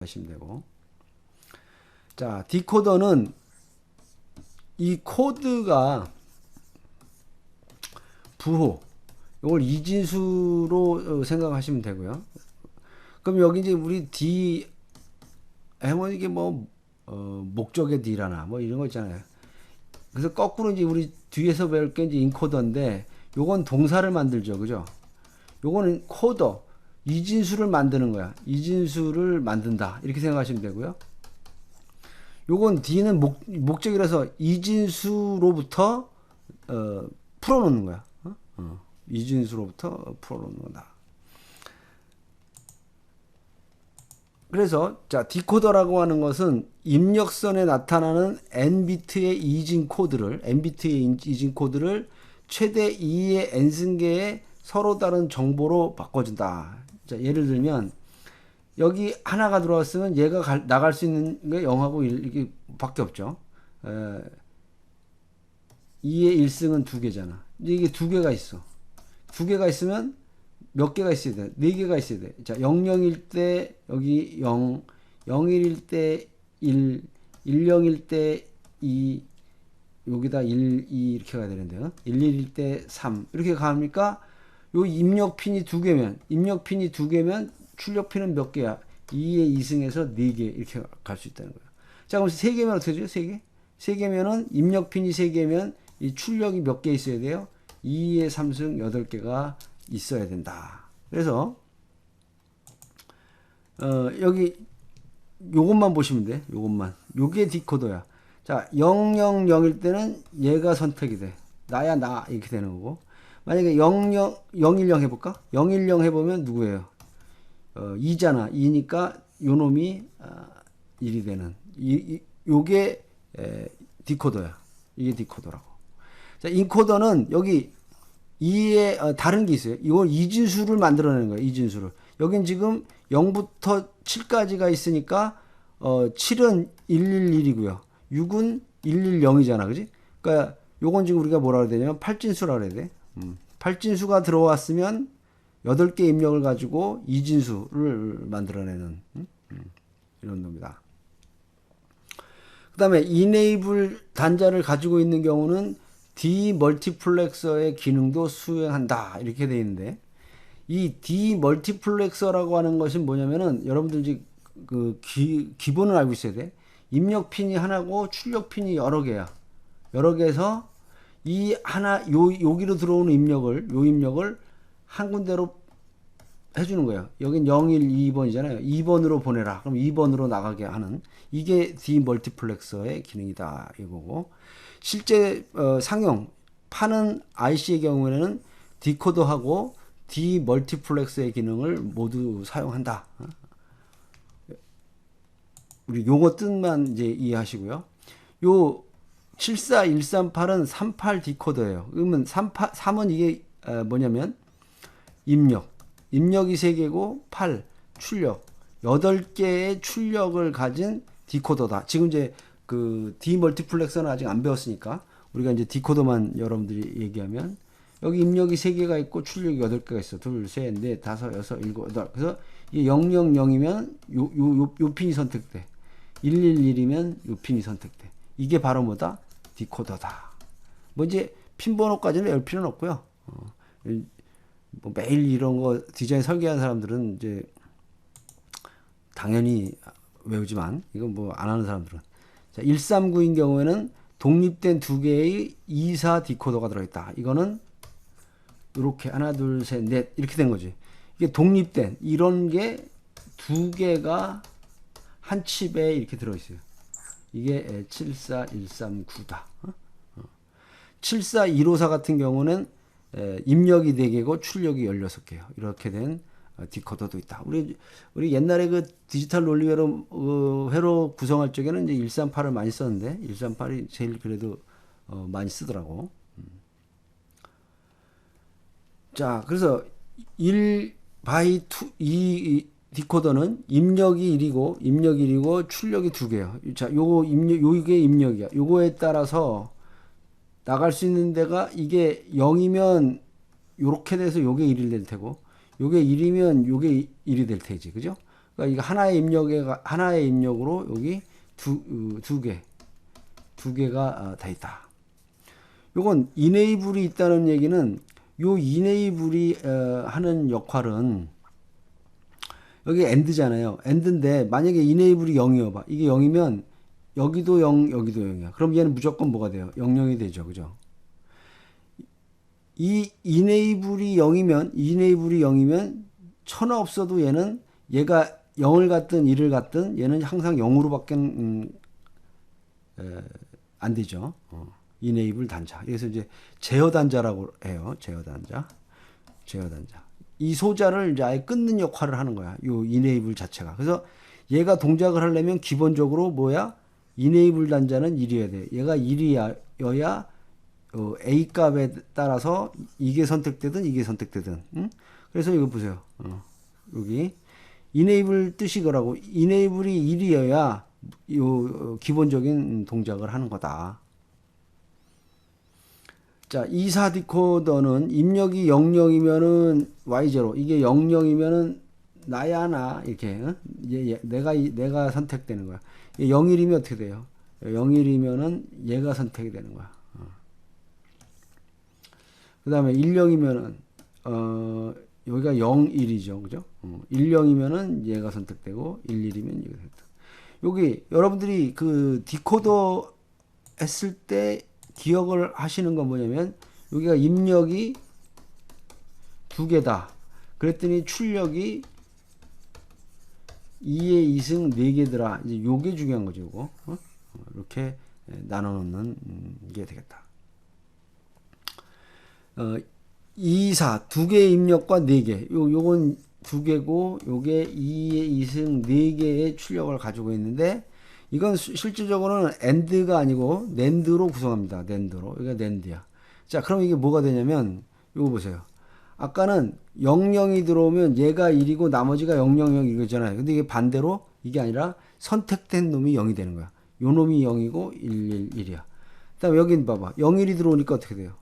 하시면 되고. 자, 디코더는 이 코드가 부호, 이걸 이진수로 어, 생각하시면 되고요. 그럼 여기 이제 우리 D, 해면 이게 뭐, 어, 목적의 D라나 뭐 이런 거 있잖아요. 그래서 거꾸로 이제 우리 뒤에서 배울 게 이제 인코더인데, 요건 동사를 만들죠. 그죠? 요거는 코더, 이진수를 만드는 거야. 이진수를 만든다. 이렇게 생각하시면 되고요. 요건 D는 목, 목적이라서 이진수로부터 어, 풀어놓는 거야. 어? 어. 이진수로부터 풀어놓는 거다. 그래서 자 디코더라고 하는 것은 입력선에 나타나는 n 비트의 이진 코드를 n 비트의 이진 코드를 최대 2의 n 승계의 서로 다른 정보로 바꿔준다. 자 예를 들면 여기 하나가 들어왔으면 얘가 갈, 나갈 수 있는 게 0하고 1 이게 밖에 없죠. 에, 2의 1승은 두 개잖아. 이게 두 개가 있어. 두 개가 있으면 몇 개가 있어야 돼? 네 개가 있어야 돼. 자, 00일 때 여기 0, 01일 때 1, 10일 때 2, 여기다 1, 2 이렇게 가야 되는데요. 11일 때 3. 이렇게 가니까 요 입력 핀이 두 개면, 입력 핀이 두 개면 출력 핀은 몇 개야? 2의 2승에서 4개 이렇게 갈 수 있다는 거예요. 자, 그럼 3개면 어떻게 되죠? 3개? 3개면은 입력 핀이 3개면 이 출력이 몇 개 있어야 돼요? 2의 3승 8개가 있어야 된다. 그래서 어, 여기 요것만 보시면 돼. 요것만. 요게 디코더야. 자, 000일 때는 얘가 선택이 돼. 나야 나 이렇게 되는 거고. 만약에 00 010 해볼까? 010 해보면 누구예요? 어, 2잖아. 2니까 요 놈이 아, 1이 되는. 이, 이 요게 에, 디코더야. 이게 디코더라고. 자, 인코더는 여기 2에 어, 다른 게 있어요. 이걸 이진수를 만들어내는 거예요. 이진수를. 여긴 지금 0부터 7까지가 있으니까 어 7은 111이고요. 6은 110이잖아. 그지? 그러니까 요건 지금 우리가 뭐라 그래야 되냐면 팔진수라 그래야 돼. 음. 팔진수가 들어왔으면 8개 입력을 가지고 이진수를 만들어내는 음? 음. 이런 놈이다. 그 다음에 enable 단자를 가지고 있는 경우는 디멀티플렉서의 기능도 수행한다 이렇게 돼 있는데 이 디멀티플렉서라고 하는 것이 뭐냐면은 여러분들 이제 그 기, 기본을 알고 있어야 돼 입력 핀이 하나고 출력 핀이 여러 개야 여러 개에서 이 하나 요 여기로 들어오는 입력을 요 입력을 한 군데로 해주는 거예요. 여긴 01, 2번이잖아요. 2번으로 보내라. 그럼 2번으로 나가게 하는 이게 디멀티플렉서의 기능이다 이거고 실제 어, 상용 파는 IC의 경우에는 디코더하고 디멀티플렉서의 기능을 모두 사용한다. 어? 우리 용어 뜻만 이제 이해하시고요. 요 74138은 38 디코더예요. 그러면 38, 3은 이게 어, 뭐냐면 입력. 입력이 3개고 8 출력. 8개의 출력을 가진 디코더다. 지금 이제 그 디멀티플렉서는 아직 안 배웠으니까 우리가 이제 디코더만 여러분들이 얘기하면 여기 입력이 3개가 있고 출력이 8개가 있어. 둘, 셋, 넷, 다섯, 여섯. 그래서 이게 000이면 요, 요, 요, 요 핀이 선택돼. 111이면 요 핀이 선택돼. 이게 바로 뭐다? 디코더다. 뭐 이제 핀 번호까지는 외울 필요는 없고요. 어, 뭐 매일 이런 거 디자인 설계하는 사람들은 이제 당연히 외우지만 이건 뭐 안 하는 사람들은 자, 139인 경우에는 독립된 두 개의 2사 디코더가 들어있다. 이거는 이렇게 하나 둘 셋 넷 이렇게 된 거지. 이게 독립된 이런 게 두 개가 한 칩에 이렇게 들어있어요. 이게 74139다. 어? 74154 같은 경우는 입력이 4개고 출력이 16개예요. 이렇게 된 어, 디코더도 있다. 우리 우리 옛날에 그 디지털 논리회로 어, 회로 구성할 적에는 이제 138을 많이 썼는데 138이 제일 그래도 어, 많이 쓰더라고. 음. 자, 그래서 1 바이 2, 이, 디코더는 입력이 1이고 입력이 1이고 출력이 2개예요. 자, 요거 입력 요게 입력이야. 요거에 따라서 나갈 수 있는 데가 이게 0이면 요렇게 돼서 요게 1이 될 테고 요게 1이면 요게 1이 될 테지. 그죠? 그러니까 이거 하나의 입력에 하나의 입력으로 여기 두 두 개, 두 개가 아, 다 있다. 요건 이네이블이 있다는 얘기는 요 이네이블이 어, 하는 역할은 여기 엔드잖아요. 엔드인데 만약에 이네이블이 0이어 봐. 이게 0이면 여기도 0, 여기도 0이야. 그럼 얘는 무조건 뭐가 돼요? 00이 되죠. 그죠? 이 이네이블이 0이면 이네이블이 0이면 천하 없어도 얘는 얘가 0을 갖든 1을 갖든 얘는 항상 0으로밖에 음, 에, 안 되죠. 어. 이네이블 단자. 그래서 이제 제어 단자라고 해요. 제어 단자. 제어 단자. 이 소자를 이제 아예 끊는 역할을 하는 거야. 요 이네이블 자체가. 그래서 얘가 동작을 하려면 기본적으로 뭐야? 이네이블 단자는 1이어야 돼. 얘가 1이어야 어, A 값에 따라서 이게 선택되든 이게 선택되든. 응? 그래서 이거 보세요. 어, 여기 이네이블 뜻이 거라고. 이네이블이 1이어야 요 어, 기본적인 동작을 하는 거다. 자, 이사 디코더는 입력이 00이면은 Y0, 이게 00이면은 나야 나 이렇게 어? 얘, 얘, 내가 이- 내가 선택되는 거야. 01이면 어떻게 돼요? 01이면은 얘가 선택이 되는 거야. 어. 그 다음에 10이면은 어 여기가 01이죠. 그죠? 어, 10이면은 얘가 선택되고 11이면 얘가 선택. 여기 여러분들이 그 디코더 했을 때 기억을 하시는 건 뭐냐면 여기가 입력이 두 개다. 그랬더니 출력이 2의 2승 4개더라. 이제 요게 중요한 거죠, 요거. 어? 어, 이렇게 나눠 놓는 음, 게 되겠다. 어, 2, 4, 두 개의 입력과 4개. 요, 요건 두 개고, 요게 2의 2승 4개의 출력을 가지고 있는데, 이건 수- 실질적으로는 AND가 아니고 NAND로 구성합니다. NAND로. 여기가 NAND야. 자, 그럼 이게 뭐가 되냐면, 요거 보세요. 아까는 00이 들어오면 얘가 1이고 나머지가 000 이거잖아요. 근데 이게 반대로 이게 아니라 선택된 놈이 0이 되는 거야. 요 놈이 0이고 111이야. 그다음에 여긴 봐봐. 01이 들어오니까 어떻게 돼요?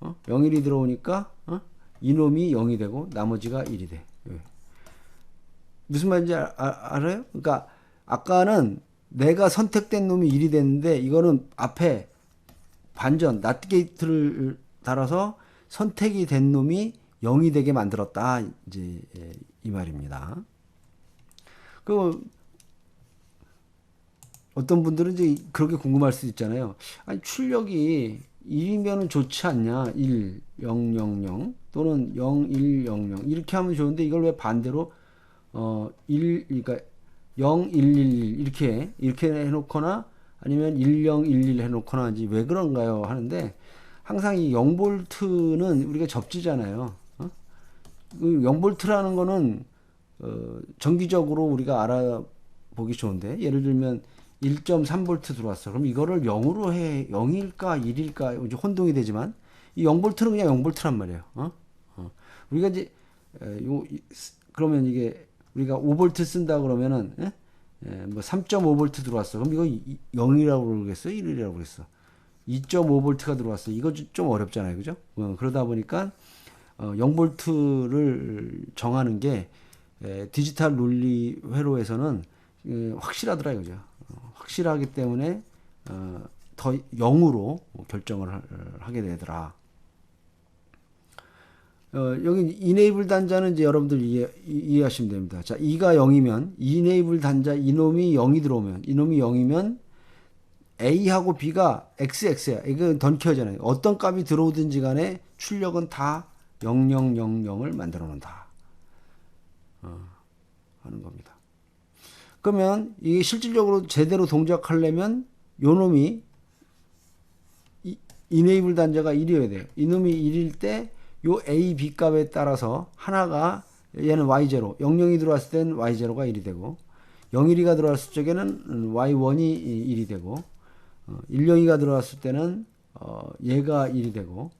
어? 01이 들어오니까 어? 이 놈이 0이 되고 나머지가 1이 돼. 예. 무슨 말인지 아, 아, 알아요? 그러니까 아까는 내가 선택된 놈이 1이 됐는데 이거는 앞에 반전 낫게이트를 달아서 선택이 된 놈이 0이 되게 만들었다 이제 예, 이 말입니다. 그 어떤 분들은 이제 그렇게 궁금할 수 있잖아요. 아니 출력이 1이면은 좋지 않냐? 1, 0, 0, 0 또는 0, 1, 0, 0 이렇게 하면 좋은데 이걸 왜 반대로 어 1, 그러니까 0, 1, 1, 1 이렇게 이렇게 해놓거나 아니면 1, 0, 1, 1 해놓거나 하지 왜 그런가요? 하는데 항상 이 0볼트는 우리가 접지잖아요. 어? 그 0볼트라는 거는 어, 정기적으로 우리가 알아보기 좋은데 예를 들면 1.3볼트 들어왔어. 그럼 이거를 0으로 해 0일까 1일까 이제 혼동이 되지만 이 0볼트는 그냥 0볼트란 말이에요. 어? 어. 우리가 이제 에, 요 그러면 이게 우리가 5볼트 쓴다 그러면은 예? 예, 뭐 3.5볼트 들어왔어. 그럼 이거 이- 0이라고 그러겠어? 1이라고 그랬어. 2.5볼트가 들어왔어. 이거 좀- 좀 어렵잖아요. 그죠? 어, 그러다 보니까 어, 0볼트를 정하는 게 에, 디지털 논리 회로에서는 에, 확실하더라 이거죠. 어, 확실하기 때문에 어, 더 0으로 결정을 하- 하게 되더라. 어, 여기 이네이블 단자는 이제 여러분들 이해, 이- 이해하시면 됩니다. 자, 2가 0이면 이네이블 단자 이놈이 0이 들어오면 이놈이 0이면 A하고 B가 XX야. 이거 던켜잖아요. 어떤 값이 들어오든지 간에 출력은 다 0000을 만들어 놓는다. 어, 하는 겁니다. 그러면 이게 실질적으로 제대로 동작하려면 요 놈이 이, 이네이블 단자가 1이어야 돼요. 이놈이 1일 때 요 A, B 값에 따라서 하나가 얘는 Y0, 00이 들어왔을 땐 Y0가 1이 되고 01이가 들어왔을 적에는 Y1이 1이 되고 어, 10이가 들어왔을 때는 어, 얘가 1이 되고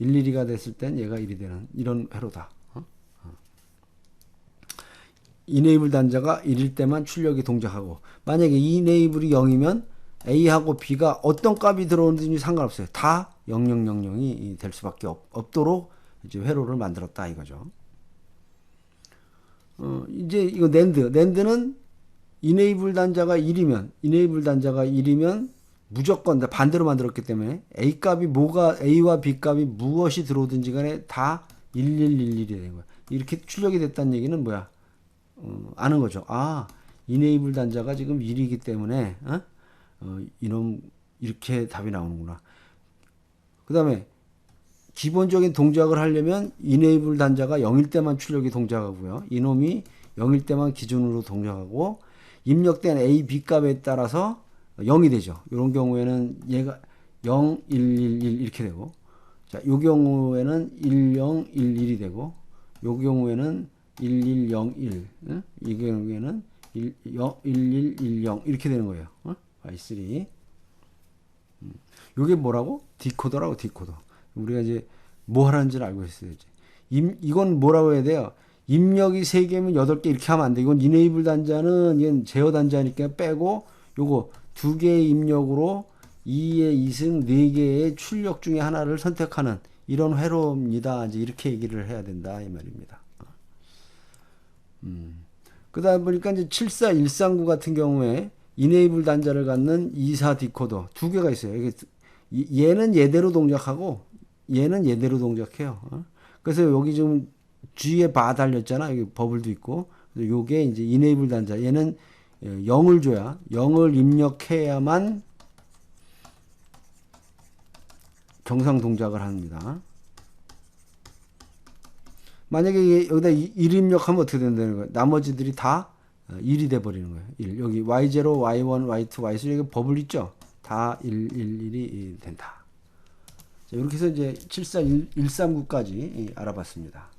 112가 됐을 땐 얘가 1이 되는 이런 회로다. 어? 어. 이네이블 단자가 1일 때만 출력이 동작하고 만약에 이네이블이 0이면 A하고 B가 어떤 값이 들어오는지 상관없어요. 다 0000이 될 수밖에 없, 없도록 이제 회로를 만들었다 이거죠. 어, 이제 이거 낸드. 낸드는 이네이블 단자가 1이면, 이네이블 단자가 1이면 무조건 다 반대로 만들었기 때문에 A 값이 뭐가, A와 B 값이 무엇이 들어오든지 간에 다 1111이 되는 거야. 이렇게 출력이 됐다는 얘기는 뭐야? 어, 아는 거죠. 아, 이네이블 단자가 지금 1이기 때문에, 어? 어, 이놈, 이렇게 답이 나오는구나. 그 다음에 기본적인 동작을 하려면 이네이블 단자가 0일 때만 출력이 동작하고요. 이놈이 0일 때만 기준으로 동작하고 입력된 A, B 값에 따라서 0이 되죠. 이런 경우에는 얘가 0, 1, 1, 1 이렇게 되고 자, 요 경우에는 1, 0, 1, 1이 되고 요 경우에는 1, 1, 0, 1 응? 이 경우에는 1, 0, 1, 1, 1, 0 이렇게 되는 거예요. 어? Y3 요게 뭐라고? 디코더라고 디코더. 우리가 이제 뭐 하는지를 알고 있어야지. 임, 이건 뭐라고 해야 돼요? 입력이 3개면 8개 이렇게 하면 안 돼. 이건 이네이블 단자는 이건 제어 단자니까 빼고 요거 두 개의 입력으로 2의 2승 4개의 출력 중에 하나를 선택하는 이런 회로입니다. 이제 이렇게 얘기를 해야 된다 이 말입니다. 음. 그러다 보니까 이제 74139 같은 경우에 이네이블 단자를 갖는 24 디코더 두 개가 있어요. 이게 이- 얘는 얘대로 동작하고 얘는 얘대로 동작해요. 어? 그래서 여기 지금 G에 바 달렸잖아. 여기 버블도 있고. 요게 이제 이네이블 단자. 얘는 0을 줘야 0을 입력해야만 정상 동작을 합니다. 만약에 얘 여기다 1 입력하면 어떻게 된다는 거예요? 나머지들이 다 1이 돼 버리는 거예요. 1. 여기 y0, y1, y2, y3 여기 버블 있죠? 다 1, 1, 1이 된다. 자, 이렇게 해서 이제 74139까지 알아봤습니다.